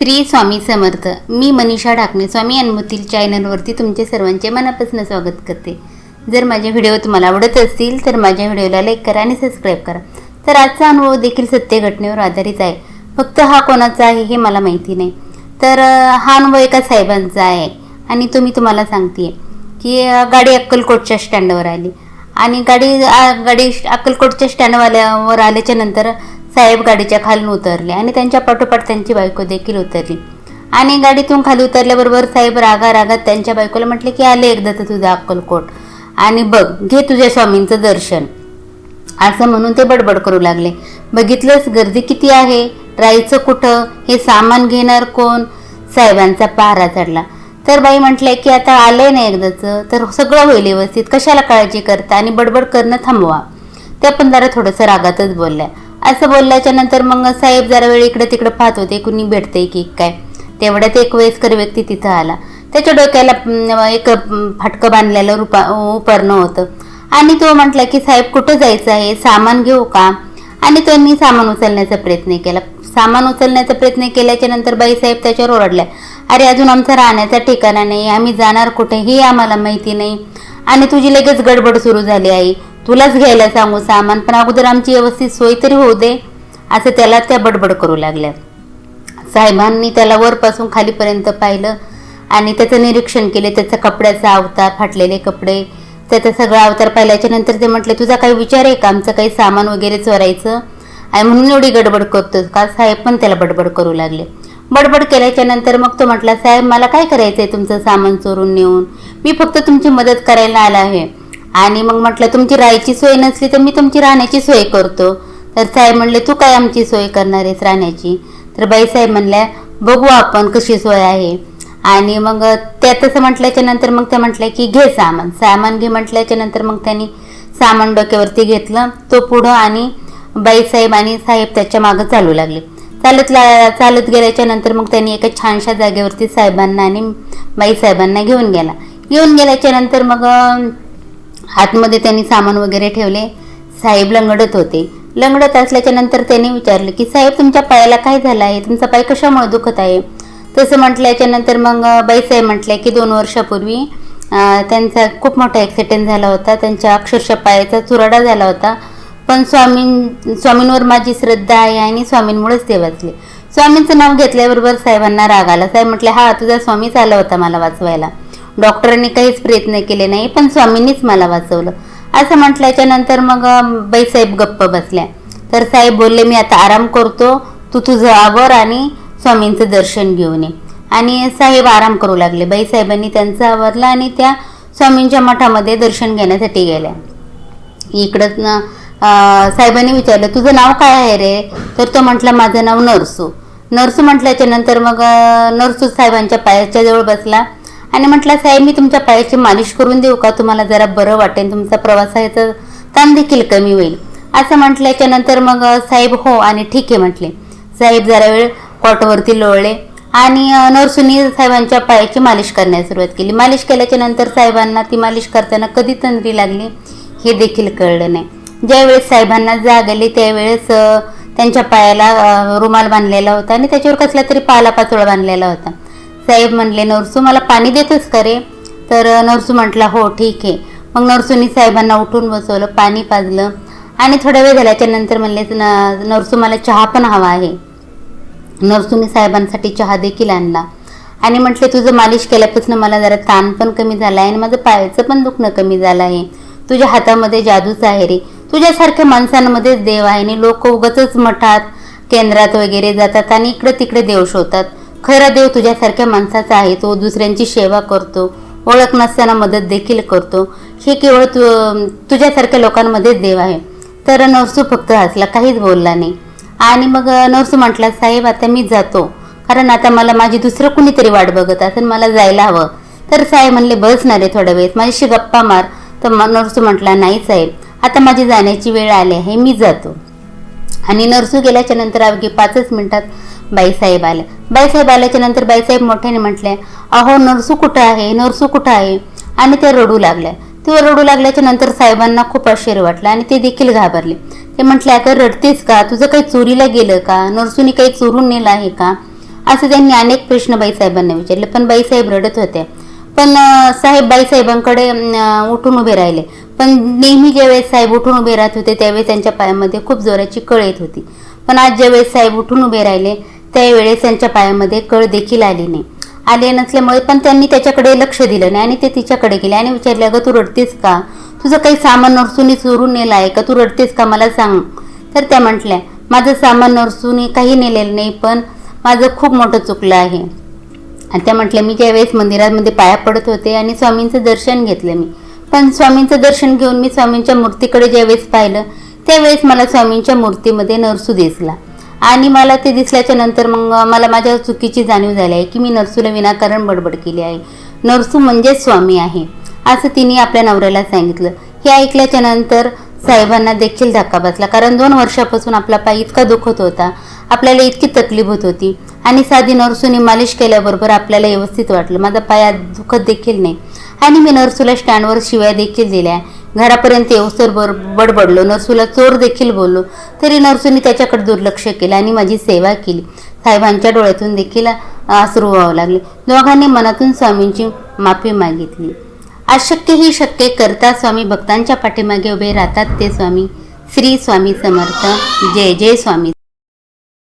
श्री स्वामी समर्थ. मी मनीषा ढाकणे स्वामी अनुभूतील चॅनलवरती तुमचे सर्वांचे मनापासून स्वागत करते. जर माझे व्हिडिओ तुम्हाला आवडत असतील तर माझ्या व्हिडिओला लाईक करा आणि सबस्क्राईब करा. तर आजचा अनुभव देखील सत्य घटनेवर आधारित आहे. फक्त हा कोणाचा आहे हे मला माहिती नाही. तर हा अनुभव एका साहेबांचा आहे आणि तो मी तुम्हाला सांगते की गाडी अक्कलकोटच्या स्टँडवर आली. आणि गाडी गाडी अक्कलकोटच्या स्टँडवाल्यावर आल्याच्यानंतर साहेब गाडीच्या खालून उतरले आणि त्यांच्या पाठोपाठ त्यांची बायको देखील उतरली. आणि गाडीतून खाली उतरल्याबरोबर साहेब रागा रागात त्यांच्या बायकोला म्हटले की आले एकदा तर तुझं अक्कलकोट. आणि बघ घे तुझ्या स्वामींचं दर्शन. असं म्हणून ते बडबड करू लागले. बघितलंच गर्दी किती आहे? राहायचं कुठं? हे सामान घेणार कोण? साहेबांचा पहारा चढला. तर बाई म्हटलंय की आता आलंय ना एकदाचं तर सगळं होईल व्यवस्थित. कशाला काळजी करता आणि बडबड करणं थांबवा. त्या पण जरा थोडंसं रागातच बोलल्या. असं बोलल्याच्या नंतर मग साहेब जरा वेळ इकडे तिकडे पाहत होते कुणी भेटते की काय. तेवढ्यात एक वयस्कर व्यक्ती तिथं आला. त्याच्या डोक्याला एक फाटकं बांधलेलं रुपा उपरणं होतं. आणि तो म्हटला की साहेब कुठं जायचं आहे? सामान घेऊ का? आणि त्यांनी सामान उचलण्याचा प्रयत्न केला. सामान उचलण्याचा प्रयत्न केल्याच्यानंतर बाईसाहेब त्याच्यावर ओरडल्या. अरे अजून आमचा राहण्याचा ठिकाणा नाही. आम्ही जाणार कुठे? हे आम्हाला माहिती नाही. आणि तुझी लगेच गडबड सुरू झाली आहे तुलाच घ्यायला सांगू सामान. पण अगोदर आमची व्यवस्थित सोय तरी होऊ दे. असं त्याला त्या बडबड करू लागल्या. साहेबांनी त्याला वरपासून खालीपर्यंत पाहिलं आणि त्याचं निरीक्षण केले. त्याचा कपड्याचा अवतार फाटलेले कपडे त्याचा सगळा अवतार पाहिल्याच्या नंतर ते म्हटले तुझा काही विचार आहे का? आमचं काही सामान वगैरे चोरायचं आणि म्हणून एवढी गडबड करतोस का? साहेब पण त्याला बडबड करू लागले. बडबड केल्याच्यानंतर मग तो म्हटला साहेब मला काय करायचं आहे तुमचं सामान चोरून नेऊन? मी फक्त तुमची मदत करायला आला आहे. आणि मग म्हटलं तुमची राहायची सोय नसली तर मी तुमची राहण्याची सोय करतो. तर साहेब म्हणले तू काय आमची सोय करणार आहेस राहण्याची? तर बाईसाहेब म्हणल्या बघू आपण कशी सोय आहे. आणि मग त्या तसं म्हटल्याच्या नंतर मग त्या म्हटल्या की घे सामान. सामान घे म्हटल्याच्या नंतर मग त्यांनी सामान डोक्यावरती घेतलं तो पुढं आणि बाईसाहेब आणि साहेब त्याच्या मागं चालू लागले. चालत ला चालत गेल्याच्यानंतर मग त्यांनी एका छानशा जागेवरती साहेबांना आणि बाईसाहेबांना घेऊन गेला. घेऊन गेल्याच्यानंतर मग आतमध्ये त्यांनी सामान वगैरे ठेवले. साहेब लंगडत होते. लंगडत असल्याच्या नंतर त्यांनी विचारले की साहेब तुमच्या पायाला काय झालं आहे? तुमचा पाय कशामुळे दुखत आहे? तसं म्हटल्याच्या नंतर मग बाईसाहेब म्हटले की दोन वर्षापूर्वी त्यांचा खूप मोठा ॲक्सिडेंट झाला होता. त्यांच्या अक्षरशः पायाचा चुराडा झाला होता. पण स्वामीं स्वामींवर माझी श्रद्धा आहे आणि स्वामींमुळेच ते वाचले. स्वामींचं नाव घेतल्याबरोबर साहेबांना राग आला. साहेब म्हटले हा तुझा स्वामीच आला होता मला वाचवायला. डॉक्टरांनी काहीच प्रयत्न केले नाही पण स्वामींनीच मला वाचवलं. असं म्हटल्याच्या नंतर मग बाईसाहेब गप्प बसल्या. तर साहेब बोलले मी आता आराम करतो तू तुझं आवर आणि स्वामींचं दर्शन घेऊन ये. आणि साहेब आराम करू लागले. बाईसाहेबांनी त्यांचं आवरलं आणि त्या स्वामींच्या मठामध्ये दर्शन घेण्यासाठी गेल्या. इकडं ना साहेबांनी विचारलं तुझं नाव काय आहे रे? तर तो म्हटला माझं नाव नरसू. नरसू म्हटल्याच्या नंतर मग अं, नरसू साहेबांच्या पायाच्या जवळ बसला. आणि म्हटलं साहेब मी तुमच्या पायाची मालिश करून देऊ का? तुम्हाला जरा बरं वाटेल तुमचा प्रवासाचा ताण देखील कमी होईल. असं म्हटल्याच्या नंतर मग साहेब हो आणि ठीक आहे म्हटले. साहेब जरा वेळ कॉटवरती लोळले आणि नरसुनी साहेबांच्या पायाची मालिश करण्यास सुरुवात केली. मालिश केल्याच्यानंतर साहेबांना ती मालिश करताना कधी तंद्री लागली हे देखील कळलं नाही. ज्यावेळेस साहेबांना जाग आली त्यावेळेस त्यांच्या पायाला रुमाल बांधलेला होता आणि त्याच्यावर कसला तरी पाला पाचोळा बांधलेला होता. साहेब म्हणले नरसू मला पाणी देतेस का रे? तर नरसू म्हटला हो ठीक आहे. मग नरसूनी साहेबांना उठून बसवलं पाणी पाजलं आणि थोडा वेळ झाल्याच्यानंतर म्हणले "न- नरसू मला चहा पण हवा आहे. नरसूने साहेबांसाठी चहा देखील आणला आणि म्हटले तुझं मालिश केल्यापासून मला जरा ताण पण कमी झाला आहे आणि माझं पायाचं पण दुखणं कमी झालं आहे. तुझ्या हातामध्ये जादूच आहे रे. तुझ्यासारख्या माणसांमध्येच देव आहे आणि लोक उगतच मठात केंद्रात वगैरे जातात आणि इकडे तिकडे देव शोधतात. खरा देव तुझ्यासारख्या माणसाचा आहे तो दुसऱ्यांची सेवा करतो ओळख नसताना मदत देखील करतो. हे केवळ तु तुझ्यासारख्या लोकांमध्येच देव आहे. तर नरसू फक्त हसला काहीच बोलला नाही. आणि मग नर्सू म्हटला साहेब आता मी जातो. कारण आता मला माझी दुसरं कुणीतरी वाट बघत असेल मला जायला हवं. तर साहेब म्हणले बस ना रे थोड्या वेळेस माझ्याशी गप्पा मार. तर नर्सू म्हटला नाही साहेब आता माझी जाण्याची वेळ आली आहे मी जातो. आणि नरसू गेल्याच्यानंतर अवघी पाचच मिनिटात बाईसाहेब आले बाईसाहेब आल्याच्यानंतर बाईसाहेब मोठ्याने म्हटले अहो नरसू कुठं आहे? नरसू कुठं आहे? आणि त्या रडू लागल्या ते रडू लागल्याच्या नंतर साहेबांना खूप आश्चर्य वाटलं आणि ते देखील घाबरले. ते म्हटले अगं रडतेस का? तुझं काही चोरीला गेलं का? नरसूने काही चोरून नेलं आहे का? असं त्यांनी अनेक प्रश्न बाईसाहेबांना विचारले पण बाईसाहेब रडत होत्या पण साहेब बाईसाहेबांकडे उठून उभे राहिले. पण नेहमी ज्यावेळेस साहेब उठून उभे राहत होते त्यावेळेस त्यांच्या पायामध्ये खूप जोराची कळ येत होती. पण आज ज्यावेळेस साहेब उठून उभे राहिले त्यावेळेस त्यांच्या पायामध्ये कळ देखील आली नाही. आले नसल्यामुळे पण त्यांनी त्याच्याकडे लक्ष दिलं नाही आणि ते तिच्याकडे गेले आणि विचारले अगं तू रडतेस का? तुझं काही सामान नरसून चोरून नेलं आहे का? तू रडतेस का? मला सांग. तर त्या म्हटल्या माझं सामान नरसून काही नेलेलं नाही पण माझं खूप मोठं चुकलं आहे. आणि त्या म्हटल्या मी ज्यावेळेस मंदिरामध्ये पाया पडत होते आणि स्वामींचं दर्शन घेतलं मी पण स्वामींचं दर्शन घेऊन मी स्वामींच्या मूर्तीकडे ज्यावेळेस पाहिलं त्यावेळेस मला स्वामींच्या मूर्तीमध्ये नरसू दिसला. आणि मला ते दिसल्याच्या नंतर मग मला माझ्या चुकीची जाणीव झाली आहे की मी नरसूला विनाकारण बडबड केली आहे. नरसू म्हणजेच स्वामी आहे असं तिने आपल्या नवऱ्याला सांगितलं. हे ऐकल्याच्या नंतर साहेबांना देखील धक्का बसला कारण दोन वर्षापासून आपला पाय इतका दुखत होता आपल्याला इतकी तकलीफ होत होती आणि साधी नर्सूने मालिश केल्याबरोबर आपल्याला व्यवस्थित वाटलं. माझा पाय दुखत देखील नाही. आणि मी नर्सूला स्टँडवर शिव्या देखील दिल्या. घरापर्यंत येऊसर बर बडबडलो. नरसूला चोर देखील बोललो. तरी नर्सूने त्याच्याकडे दुर्लक्ष केलं आणि माझी सेवा केली. साहेबांच्या डोळ्यातून देखील आसरू व्हावं लागले. दोघांनी मनातून स्वामींची माफी मागितली. अशक्य ही शक्य करता स्वामी भक्तांच्या पाठीमागे उभे राहतात ते स्वामी. श्री स्वामी समर्थ. जय जय स्वामी